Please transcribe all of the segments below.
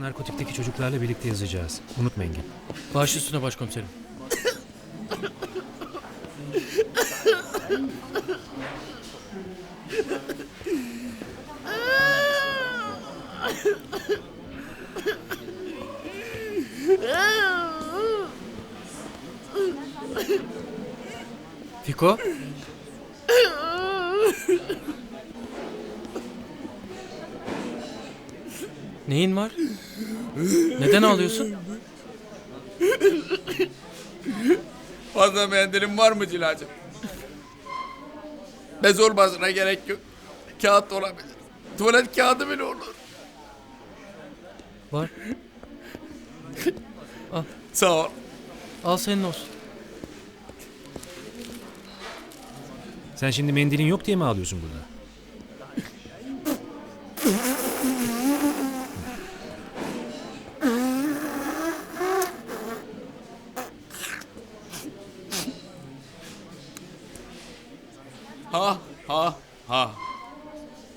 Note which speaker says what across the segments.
Speaker 1: narkotikteki çocuklarla birlikte yazacağız. Unutma Engin.
Speaker 2: Baş üstüne başkomiserim. Fiko? Neyin var? Neden ağlıyorsun?
Speaker 3: Fazla mendilim var mı Cilacığım? Bez olmasına gerek yok. Kağıt da olabilir. Tuvalet kağıdı bile olur.
Speaker 2: Var.
Speaker 3: Sağ ol.
Speaker 2: Al senin olsun.
Speaker 1: Sen şimdi mendilin yok diye mi ağlıyorsun burada?
Speaker 3: Ha ha ha.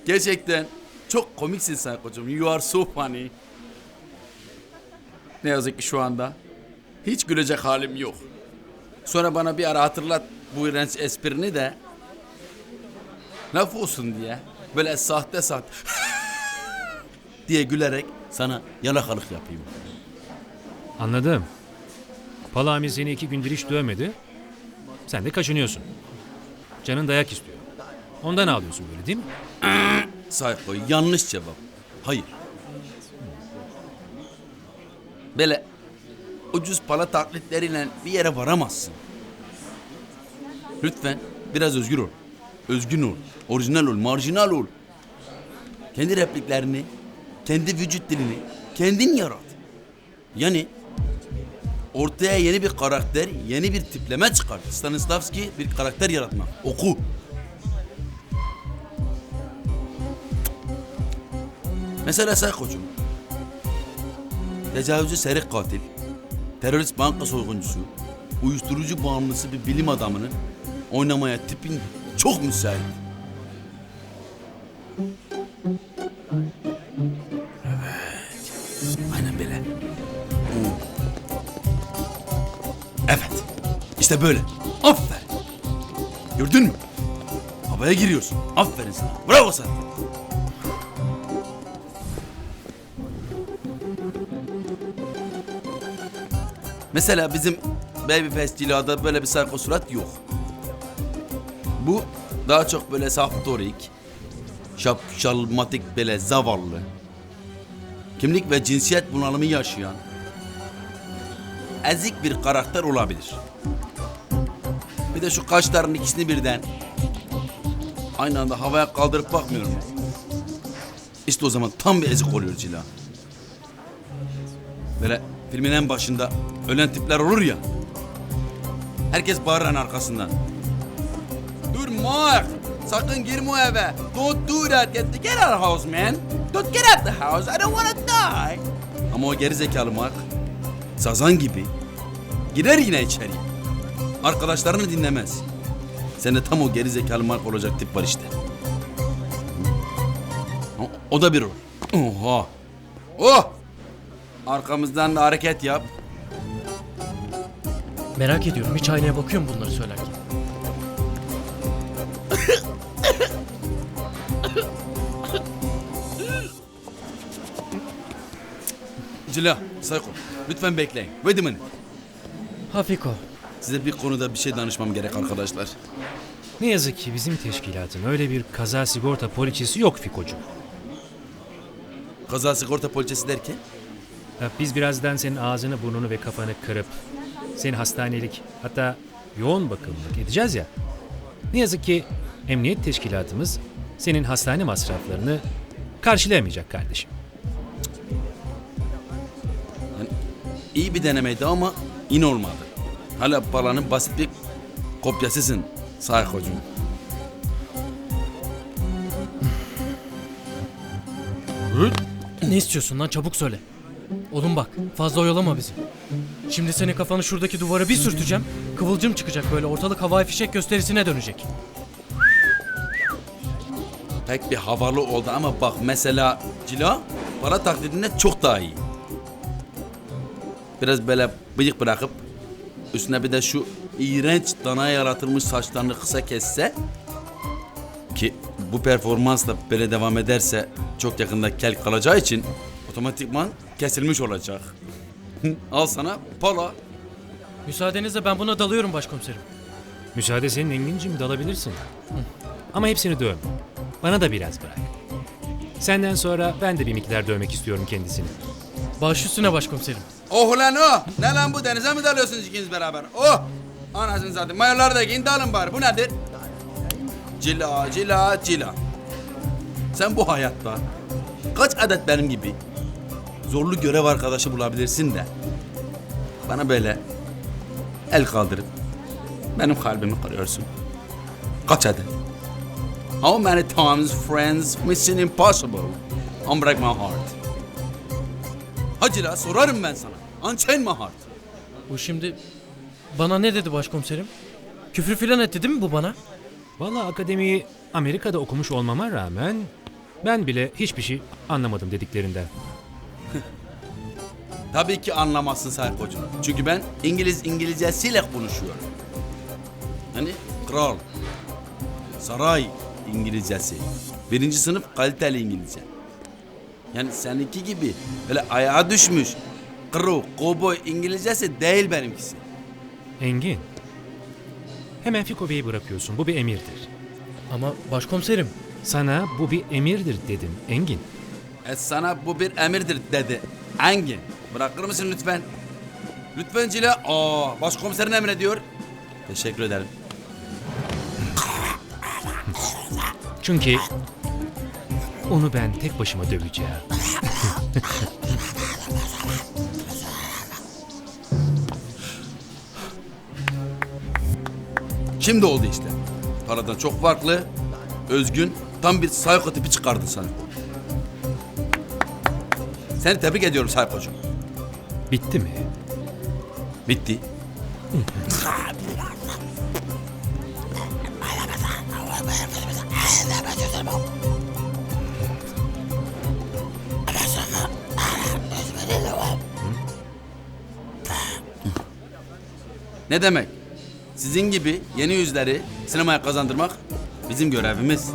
Speaker 3: Gerçekten çok komiksin sen kocam. You are so funny. Ne yazık ki şu anda hiç gülecek halim yok. Sonra bana bir ara hatırlat bu iğrenç esprini de laf olsun diye böyle sahte sahte diye gülerek sana yalakalık yapayım.
Speaker 1: Anladım. Palami seni iki gündür hiç dövmedi. Sen de kaçınıyorsun. Canın dayak istiyor. Ondan ağlıyorsun böyle değil mi?
Speaker 3: Sayko yanlış cevap. Hayır. Böyle ucuz pala taklitleriyle bir yere varamazsın. Lütfen biraz özgür ol. Özgün ol. Orijinal ol. Marjinal ol. Kendi repliklerini, kendi vücut dilini kendin yarat. Yani ortaya yeni bir karakter, yeni bir tipleme çıkar. Stanislavski bir karakter yaratmak. Oku. Mesela sen koçum. Tecavüzcü seri katil, terörist banka soyguncusu, uyuşturucu bağımlısı bir bilim adamını oynamaya tipin çok müsait. Evet. Aynen böyle. Evet. İşte böyle. Aferin. Gördün mü? Havaya giriyorsun. Aferin sana. Bravo sana. Mesela bizim Babyface Cila'da böyle bir sarko surat yok. Bu daha çok böyle saftorik, şapşalmatik böyle zavallı, kimlik ve cinsiyet bunalımı yaşayan, ezik bir karakter olabilir. Bir de şu kaşların ikisini birden aynı anda havaya kaldırıp bakmıyorum. İşte o zaman tam bir ezik oluyor Cila. Böyle filmin en başında ölen tipler olur ya. Herkes bağıran arkasından. Dur Mark! Sakın girme o eve. Don't do that. Get, get out of the house man. Don't get out the house. I don't wanna die. Ama o gerizekalı Mark sazan gibi girer yine içeri. Arkadaşlarını dinlemez. Sen de tam o gerizekalı Mark olacak tip var işte. O da bir rol. Oha. Oh! Arkamızdan da hareket yap.
Speaker 2: Merak ediyorum. Hiç aynaya bakıyor mu bunları söylerken?
Speaker 3: Cila, Sayko. Lütfen bekleyin. Wait a minute.
Speaker 2: Ha Fiko.
Speaker 3: Size bir konuda bir şey danışmam gerek arkadaşlar.
Speaker 1: Ne yazık ki bizim teşkilatın öyle bir kaza sigorta poliçesi yok Fikocu.
Speaker 3: Kaza sigorta poliçesi derken?
Speaker 1: Biz birazdan senin ağzını, burnunu ve kafanı kırıp seni hastanelik hatta yoğun bakımlık edeceğiz ya. Ne yazık ki emniyet teşkilatımız senin hastane masraflarını karşılayamayacak kardeşim.
Speaker 3: Yani iyi bir denemeydi ama yine olmadı. Hala paranın basit bir kopyasısın Saykocuğum.
Speaker 2: Ne istiyorsun lan çabuk söyle. Oğlum bak fazla oyalama bizi. Şimdi senin kafanı şuradaki duvara bir sürteceğim. Kıvılcım çıkacak böyle ortalık havai fişek gösterisine dönecek.
Speaker 3: Pek bir havalı oldu ama bak mesela Cila para taklidinde çok daha iyi. biraz böyle bıyık bırakıp üstüne bir de şu iğrenç dana yaratılmış saçlarını kısa kesse ki bu performansla böyle devam ederse çok yakında kel kalacağı için otomatikman kesilmiş olacak. Al sana pala.
Speaker 2: Müsaadenizle ben buna dalıyorum başkomiserim.
Speaker 1: Müsaade senin Engin'cim dalabilirsin. Ama hepsini dövme. Bana da biraz bırak. Senden sonra ben de bir miktar dövmek istiyorum kendisini.
Speaker 2: Baş üstüne başkomiserim.
Speaker 3: Oh lan o. Ne lan bu denize mi dalıyorsunuz ikiniz beraber? Oh. Anasını zaten. Mayoları da giyin dalın bari. Bu nedir? Cila, cila, cila. Sen bu hayatta kaç adet benim gibi zorlu görev arkadaşı bulabilirsin de bana böyle el kaldırıp benim kalbimi kırıyorsun. Kaç adet? How many times friends mission impossible? Unbreak my heart. Hacı la sorarım ben sana. Unchain my heart.
Speaker 2: Bu şimdi bana ne dedi başkomiserim? Küfür filan etti değil mi bu bana?
Speaker 1: Vallahi akademiyi Amerika'da okumuş olmama rağmen ben bile hiçbir şey anlamadım dediklerinden.
Speaker 3: Tabii ki anlamazsın Saykocuğum. Çünkü ben İngiliz İngilizcesiyle konuşuyorum. Hani kral, saray İngilizcesi. Birinci sınıf kaliteli İngilizce. Yani seninki gibi böyle ayağa düşmüş, kro, kovboy İngilizcesi değil benimkisi.
Speaker 1: Engin. Hemen Fiko Bey'i bırakıyorsun. Bu bir emirdir.
Speaker 2: Ama başkomiserim
Speaker 1: Sana bu bir emirdir dedim Engin.
Speaker 3: E sana bu bir emirdir dedi. Engin. Bırakır mısın lütfen? Lütfen Cile. Aa, başkomiserin emrediyor. Teşekkür ederim.
Speaker 1: Çünkü onu ben tek başıma döveceğim.
Speaker 3: Şimdi oldu işte. Paradan çok farklı, özgün, tam bir sayko tipi çıkardı sana. Seni tebrik ediyorum saykocuğum.
Speaker 1: Bitti mi?
Speaker 3: Bitti. Ne demek? Sizin gibi yeni yüzleri sinemaya kazandırmak bizim görevimiz.